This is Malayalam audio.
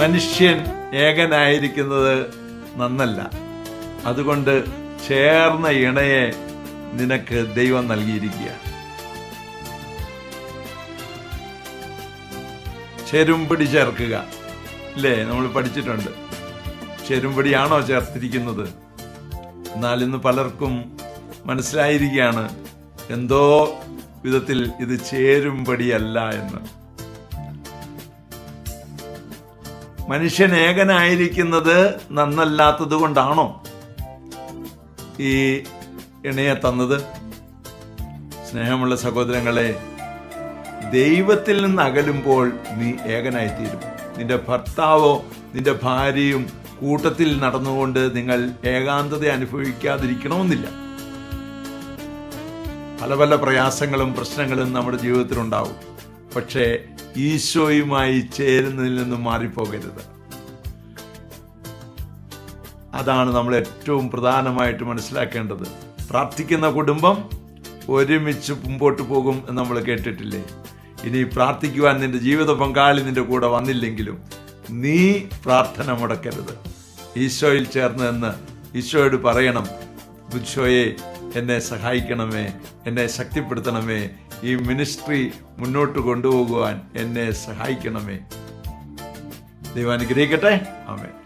മനുഷ്യൻ ഏകനായിരിക്കുന്നത് നന്നല്ല. അതുകൊണ്ട് ചേർന്ന ഇണയെ നിനക്ക് ദൈവം നൽകിയിരിക്കുകയാണ്. ചെരുമ്പടി ചേർക്കുക. അല്ലേ നമ്മൾ പഠിച്ചിട്ടുണ്ട്. ചെരുമ്പടിയാണോ ചേർത്തിരിക്കുന്നത്? എന്നാൽ ഇന്ന് പലർക്കും മനസ്സിലായിരിക്കുകയാണ് എന്തോ വിധത്തിൽ ഇത് ചേരുംപടിയല്ല എന്ന്. മനുഷ്യൻ ഏകനായിരിക്കുന്നത് നന്നല്ലാത്തത് കൊണ്ടാണോ ഈ ഇണയെ തന്നത്? സ്നേഹമുള്ള സഹോദരങ്ങളെ ദൈവത്തിൽ നിന്ന് അകലുമ്പോൾ നീ ഏകനായിത്തീരും. നിന്റെ ഭർത്താവോ നിന്റെ ഭാര്യയും കൂട്ടത്തിൽ നടന്നുകൊണ്ട് നിങ്ങൾ ഏകാന്തത അനുഭവിക്കാതിരിക്കണമെന്നില്ല. പല പല പ്രയാസങ്ങളും പ്രശ്നങ്ങളും നമ്മുടെ ജീവിതത്തിലുണ്ടാവും. പക്ഷേ ഈശോയുമായി ചേരുന്നതിൽ നിന്നും മാറിപ്പോകരുത്. അതാണ് നമ്മൾ ഏറ്റവും പ്രധാനമായിട്ട് മനസ്സിലാക്കേണ്ടത്. പ്രാർത്ഥിക്കുന്ന കുടുംബം ഒരുമിച്ച് മുമ്പോട്ട് പോകും എന്ന് നമ്മൾ കേട്ടിട്ടില്ലേ? ഇനി പ്രാർത്ഥിക്കുവാൻ നിന്റെ ജീവിത പങ്കാളി നിന്റെ കൂടെ വന്നില്ലെങ്കിലും നീ പ്രാർത്ഥന മുടക്കരുത്. ഈശോയിൽ ചേർന്ന് എന്ന് ഈശോയോട് പറയണം ഈശോയെ എന്നെ സഹായിക്കണമേ എന്നെ ശക്തിപ്പെടുത്തണമേ ഈ മിനിസ്ട്രി മുന്നോട്ട് കൊണ്ടുപോകുവാൻ എന്നെ സഹായിക്കണമേ. ദൈവം അനുഗ്രഹിക്കട്ടെ. ആമേ